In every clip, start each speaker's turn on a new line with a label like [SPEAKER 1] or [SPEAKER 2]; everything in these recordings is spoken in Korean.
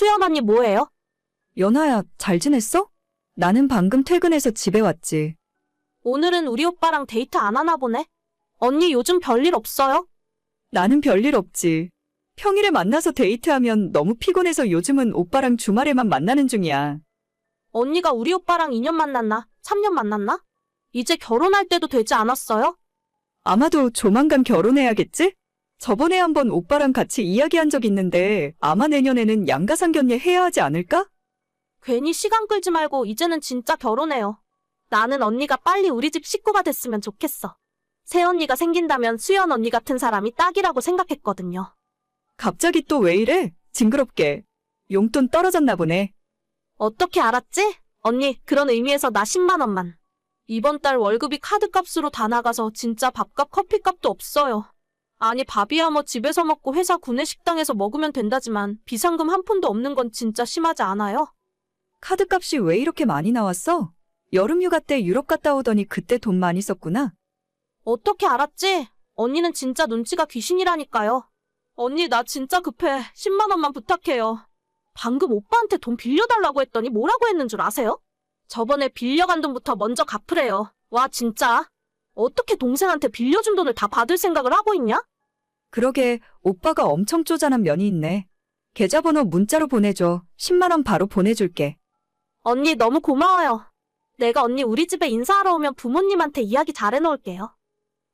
[SPEAKER 1] 수연 언니 뭐해요?
[SPEAKER 2] 연아야, 잘 지냈어? 나는 방금 퇴근해서 집에 왔지.
[SPEAKER 1] 오늘은 우리 오빠랑 데이트 안 하나 보네? 언니 요즘 별일 없어요?
[SPEAKER 2] 나는 별일 없지. 평일에 만나서 데이트하면 너무 피곤해서 요즘은 오빠랑 주말에만 만나는 중이야.
[SPEAKER 1] 언니가 우리 오빠랑 2년 만났나? 3년 만났나? 이제 결혼할 때도 되지 않았어요?
[SPEAKER 2] 아마도 조만간 결혼해야겠지? 저번에 한번 오빠랑 같이 이야기한 적 있는데 아마 내년에는 양가상견례 해야 하지 않을까?
[SPEAKER 1] 괜히 시간 끌지 말고 이제는 진짜 결혼해요. 나는 언니가 빨리 우리 집 식구가 됐으면 좋겠어. 새언니가 생긴다면 수연 언니 같은 사람이 딱이라고 생각했거든요.
[SPEAKER 2] 갑자기 또 왜 이래? 징그럽게. 용돈 떨어졌나 보네.
[SPEAKER 1] 어떻게 알았지? 언니, 그런 의미에서 나 10만 원만. 이번 달 월급이 카드값으로 다 나가서 진짜 밥값 커피값도 없어요. 아니 밥이야 뭐 집에서 먹고 회사 구내식당에서 먹으면 된다지만 비상금 한 푼도 없는 건 진짜 심하지 않아요?
[SPEAKER 2] 카드값이 왜 이렇게 많이 나왔어? 여름 휴가 때 유럽 갔다 오더니 그때 돈 많이 썼구나.
[SPEAKER 1] 어떻게 알았지? 언니는 진짜 눈치가 귀신이라니까요. 언니 나 진짜 급해. 10만 원만 부탁해요. 방금 오빠한테 돈 빌려달라고 했더니 뭐라고 했는 줄 아세요? 저번에 빌려간 돈부터 먼저 갚으래요. 와 진짜. 어떻게 동생한테 빌려준 돈을 다 받을 생각을 하고 있냐?
[SPEAKER 2] 그러게 오빠가 엄청 쪼잔한 면이 있네. 계좌번호 문자로 보내줘. 10만원 바로 보내줄게.
[SPEAKER 1] 언니 너무 고마워요. 내가 언니 우리 집에 인사하러 오면 부모님한테 이야기 잘 해놓을게요.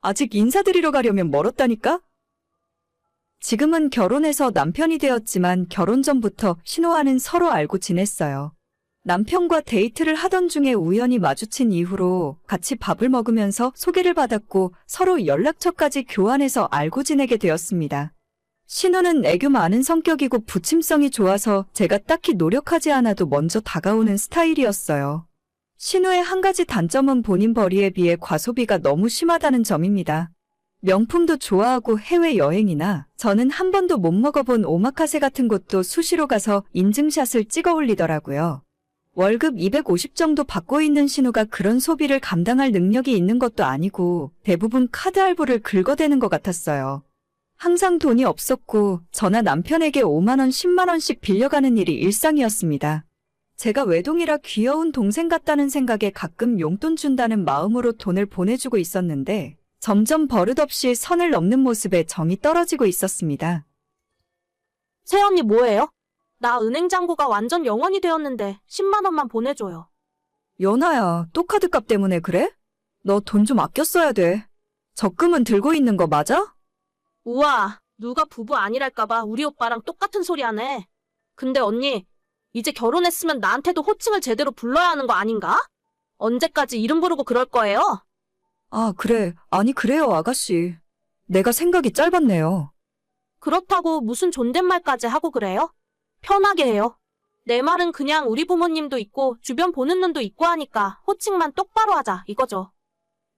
[SPEAKER 2] 아직 인사드리러 가려면 멀었다니까? 지금은 결혼해서 남편이 되었지만 결혼 전부터 신호와는 서로 알고 지냈어요. 남편과 데이트를 하던 중에 우연히 마주친 이후로 같이 밥을 먹으면서 소개를 받았고 서로 연락처까지 교환해서 알고 지내게 되었습니다. 신우는 애교 많은 성격이고 부침성이 좋아서 제가 딱히 노력하지 않아도 먼저 다가오는 스타일이었어요. 신우의 한 가지 단점은 본인 벌이에 비해 과소비가 너무 심하다는 점입니다. 명품도 좋아하고 해외여행이나 저는 한 번도 못 먹어본 오마카세 같은 곳도 수시로 가서 인증샷을 찍어 올리더라고요. 월급 250 정도 받고 있는 신우가 그런 소비를 감당할 능력이 있는 것도 아니고 대부분 카드 할부를 긁어대는 것 같았어요. 항상 돈이 없었고 저나 남편에게 5만원, 10만원씩 빌려가는 일이 일상이었습니다. 제가 외동이라 귀여운 동생 같다는 생각에 가끔 용돈 준다는 마음으로 돈을 보내주고 있었는데 점점 버릇없이 선을 넘는 모습에 정이 떨어지고 있었습니다.
[SPEAKER 1] 새언니 뭐해요? 나 은행 잔고가 완전 영원이 되었는데 10만 원만 보내줘요.
[SPEAKER 2] 연아야, 또 카드값 때문에 그래? 너 돈 좀 아껴 써야 돼. 적금은 들고 있는 거 맞아?
[SPEAKER 1] 우와, 누가 부부 아니랄까봐 우리 오빠랑 똑같은 소리 하네. 근데 언니, 이제 결혼했으면 나한테도 호칭을 제대로 불러야 하는 거 아닌가? 언제까지 이름 부르고 그럴 거예요?
[SPEAKER 2] 아, 그래. 아니, 그래요, 아가씨. 내가 생각이 짧았네요.
[SPEAKER 1] 그렇다고 무슨 존댓말까지 하고 그래요? 편하게 해요. 내 말은 그냥 우리 부모님도 있고 주변 보는 눈도 있고 하니까 호칭만 똑바로 하자 이거죠.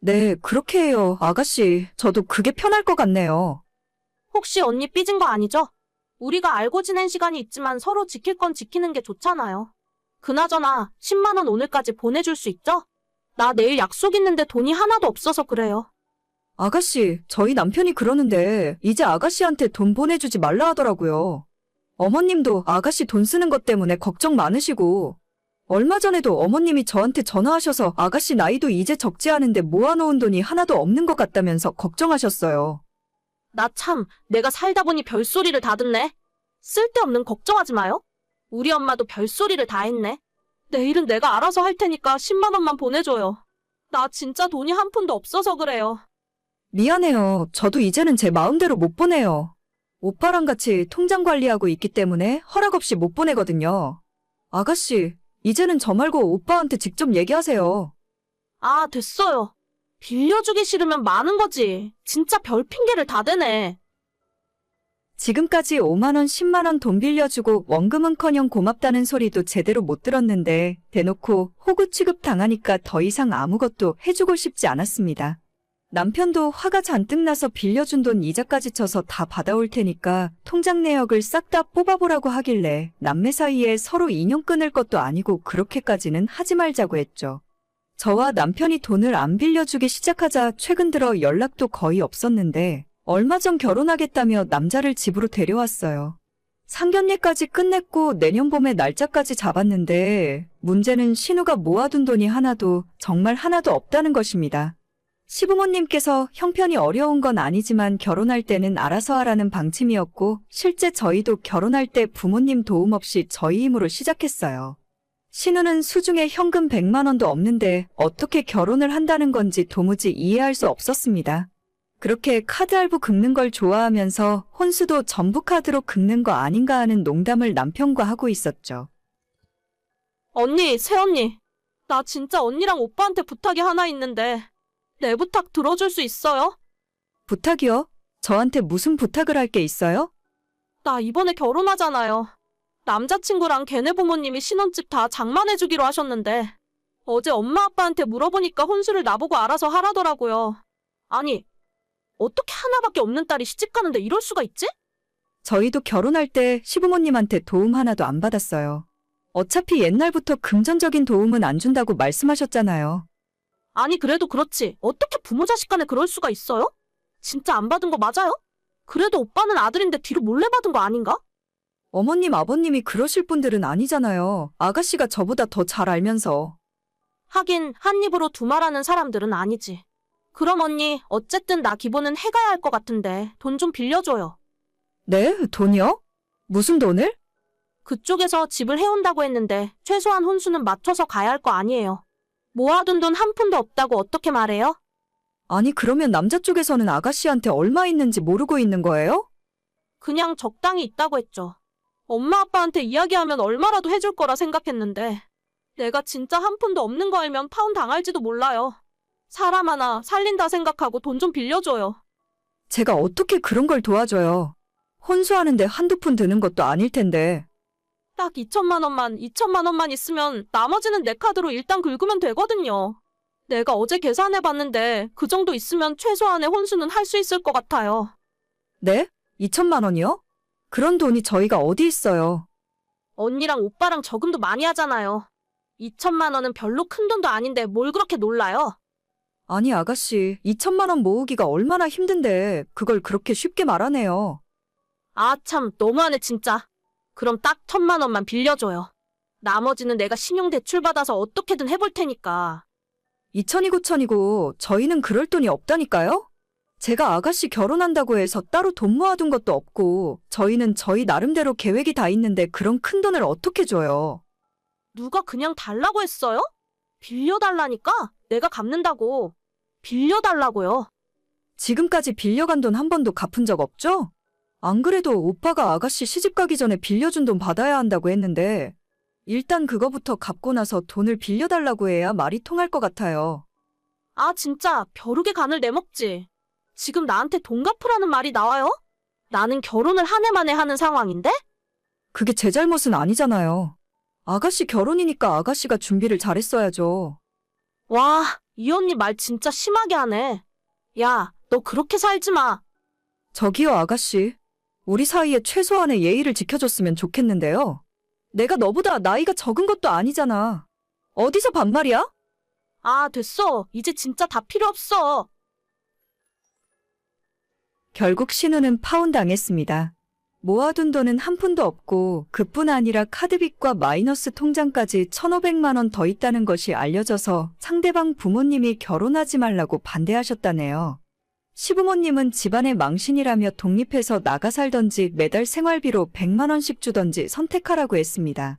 [SPEAKER 2] 네, 그렇게 해요, 아가씨. 저도 그게 편할 것 같네요.
[SPEAKER 1] 혹시 언니 삐진 거 아니죠? 우리가 알고 지낸 시간이 있지만 서로 지킬 건 지키는 게 좋잖아요. 그나저나 10만 원 오늘까지 보내줄 수 있죠? 나 내일 약속 있는데 돈이 하나도 없어서 그래요.
[SPEAKER 2] 아가씨, 저희 남편이 그러는데 이제 아가씨한테 돈 보내주지 말라 하더라고요. 어머님도 아가씨 돈 쓰는 것 때문에 걱정 많으시고 얼마 전에도 어머님이 저한테 전화하셔서 아가씨 나이도 이제 적지 않은데 모아놓은 돈이 하나도 없는 것 같다면서 걱정하셨어요.
[SPEAKER 1] 나 참, 내가 살다 보니 별소리를 다 듣네. 쓸데없는 걱정하지 마요. 우리 엄마도 별소리를 다 했네. 내일은 내가 알아서 할 테니까 10만 원만 보내줘요. 나 진짜 돈이 한 푼도 없어서 그래요.
[SPEAKER 2] 미안해요. 저도 이제는 제 마음대로 못 보내요. 오빠랑 같이 통장 관리하고 있기 때문에 허락 없이 못 보내거든요. 아가씨, 이제는 저 말고 오빠한테 직접 얘기하세요.
[SPEAKER 1] 아, 됐어요. 빌려주기 싫으면 많은 거지. 진짜 별 핑계를 다 대네.
[SPEAKER 2] 지금까지 5만원, 10만원 돈 빌려주고 원금은커녕 고맙다는 소리도 제대로 못 들었는데 대놓고 호구 취급 당하니까 더 이상 아무것도 해주고 싶지 않았습니다. 남편도 화가 잔뜩 나서 빌려준 돈 이자까지 쳐서 다 받아올 테니까 통장 내역을 싹 다 뽑아보라고 하길래 남매 사이에 서로 인연 끊을 것도 아니고 그렇게까지는 하지 말자고 했죠. 저와 남편이 돈을 안 빌려주기 시작하자 최근 들어 연락도 거의 없었는데 얼마 전 결혼하겠다며 남자를 집으로 데려왔어요. 상견례까지 끝냈고 내년 봄에 날짜까지 잡았는데 문제는 신우가 모아둔 돈이 하나도 정말 하나도 없다는 것입니다. 시부모님께서 형편이 어려운 건 아니지만 결혼할 때는 알아서 하라는 방침이었고 실제 저희도 결혼할 때 부모님 도움 없이 저희 힘으로 시작했어요. 신우는 수중에 현금 100만 원도 없는데 어떻게 결혼을 한다는 건지 도무지 이해할 수 없었습니다. 그렇게 카드 할부 긁는 걸 좋아하면서 혼수도 전부 카드로 긁는 거 아닌가 하는 농담을 남편과 하고 있었죠.
[SPEAKER 1] 언니, 새언니. 나 진짜 언니랑 오빠한테 부탁이 하나 있는데 내 부탁 들어줄 수 있어요?
[SPEAKER 2] 부탁이요? 저한테 무슨 부탁을 할 게 있어요?
[SPEAKER 1] 나 이번에 결혼하잖아요. 남자친구랑 걔네 부모님이 신혼집 다 장만해주기로 하셨는데 어제 엄마 아빠한테 물어보니까 혼수를 나보고 알아서 하라더라고요. 아니, 어떻게 하나밖에 없는 딸이 시집 가는데 이럴 수가 있지?
[SPEAKER 2] 저희도 결혼할 때 시부모님한테 도움 하나도 안 받았어요. 어차피 옛날부터 금전적인 도움은 안 준다고 말씀하셨잖아요.
[SPEAKER 1] 아니, 그래도 그렇지. 어떻게 부모 자식 간에 그럴 수가 있어요? 진짜 안 받은 거 맞아요? 그래도 오빠는 아들인데 뒤로 몰래 받은 거 아닌가?
[SPEAKER 2] 어머님, 아버님이 그러실 분들은 아니잖아요. 아가씨가 저보다 더 잘 알면서.
[SPEAKER 1] 하긴 한 입으로 두 말하는 사람들은 아니지. 그럼 언니, 어쨌든 나 기본은 해가야 할 것 같은데 돈 좀 빌려줘요.
[SPEAKER 2] 네? 돈이요? 무슨 돈을?
[SPEAKER 1] 그쪽에서 집을 해온다고 했는데 최소한 혼수는 맞춰서 가야 할 거 아니에요. 모아둔 돈 한 푼도 없다고 어떻게 말해요?
[SPEAKER 2] 아니, 그러면 남자 쪽에서는 아가씨한테 얼마 있는지 모르고 있는 거예요?
[SPEAKER 1] 그냥 적당히 있다고 했죠. 엄마 아빠한테 이야기하면 얼마라도 해줄 거라 생각했는데 내가 진짜 한 푼도 없는 거 알면 파혼 당할지도 몰라요. 사람 하나 살린다 생각하고 돈 좀 빌려줘요.
[SPEAKER 2] 제가 어떻게 그런 걸 도와줘요? 혼수하는데 한두 푼 드는 것도 아닐 텐데.
[SPEAKER 1] 딱 2천만 원만, 2천만 원만 있으면 나머지는 내 카드로 일단 긁으면 되거든요. 내가 어제 계산해 봤는데 그 정도 있으면 최소한의 혼수는 할 수 있을 것 같아요.
[SPEAKER 2] 네? 2천만 원이요? 그런 돈이 저희가 어디 있어요?
[SPEAKER 1] 언니랑 오빠랑 저금도 많이 하잖아요. 2천만 원은 별로 큰 돈도 아닌데 뭘 그렇게 놀라요?
[SPEAKER 2] 아니, 아가씨, 2천만 원 모으기가 얼마나 힘든데, 그걸 그렇게 쉽게 말하네요.
[SPEAKER 1] 아, 참, 너무하네, 진짜. 그럼 딱 천만 원만 빌려줘요. 나머지는 내가 신용대출 받아서 어떻게든 해볼 테니까.
[SPEAKER 2] 2천이고 천이고, 저희는 그럴 돈이 없다니까요? 제가 아가씨 결혼한다고 해서 따로 돈 모아둔 것도 없고, 저희는 저희 나름대로 계획이 다 있는데 그런 큰 돈을 어떻게 줘요?
[SPEAKER 1] 누가 그냥 달라고 했어요? 빌려달라니까? 내가 갚는다고. 빌려달라고요.
[SPEAKER 2] 지금까지 빌려간 돈 한 번도 갚은 적 없죠? 안 그래도 오빠가 아가씨 시집 가기 전에 빌려준 돈 받아야 한다고 했는데, 일단 그거부터 갚고 나서 돈을 빌려달라고 해야 말이 통할 것 같아요.
[SPEAKER 1] 아, 진짜 벼룩의 간을 내먹지. 지금 나한테 돈 갚으라는 말이 나와요? 나는 결혼을 한 해 만에 하는 상황인데?
[SPEAKER 2] 그게 제 잘못은 아니잖아요. 아가씨 결혼이니까 아가씨가 준비를 잘했어야죠.
[SPEAKER 1] 와, 이 언니 말 진짜 심하게 하네. 야, 너 그렇게 살지 마.
[SPEAKER 2] 저기요, 아가씨. 우리 사이에 최소한의 예의를 지켜줬으면 좋겠는데요. 내가 너보다 나이가 적은 것도 아니잖아. 어디서 반말이야?
[SPEAKER 1] 아, 됐어. 이제 진짜 다 필요 없어.
[SPEAKER 2] 결국 신우는 파혼당했습니다. 모아둔 돈은 한 푼도 없고 그뿐 아니라 카드빚과 마이너스 통장까지 1,500만 원 더 있다는 것이 알려져서 상대방 부모님이 결혼하지 말라고 반대하셨다네요. 시부모님은 집안의 망신이라며 독립해서 나가 살던지 매달 생활비로 100만 원씩 주던지 선택하라고 했습니다.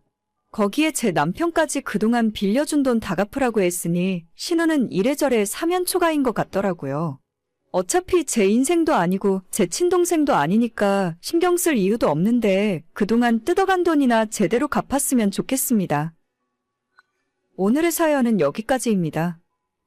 [SPEAKER 2] 거기에 제 남편까지 그동안 빌려준 돈 다 갚으라고 했으니 신우는 이래저래 사면초가인 것 같더라고요. 어차피 제 인생도 아니고 제 친동생도 아니니까 신경 쓸 이유도 없는데 그동안 뜯어간 돈이나 제대로 갚았으면 좋겠습니다. 오늘의 사연은 여기까지입니다.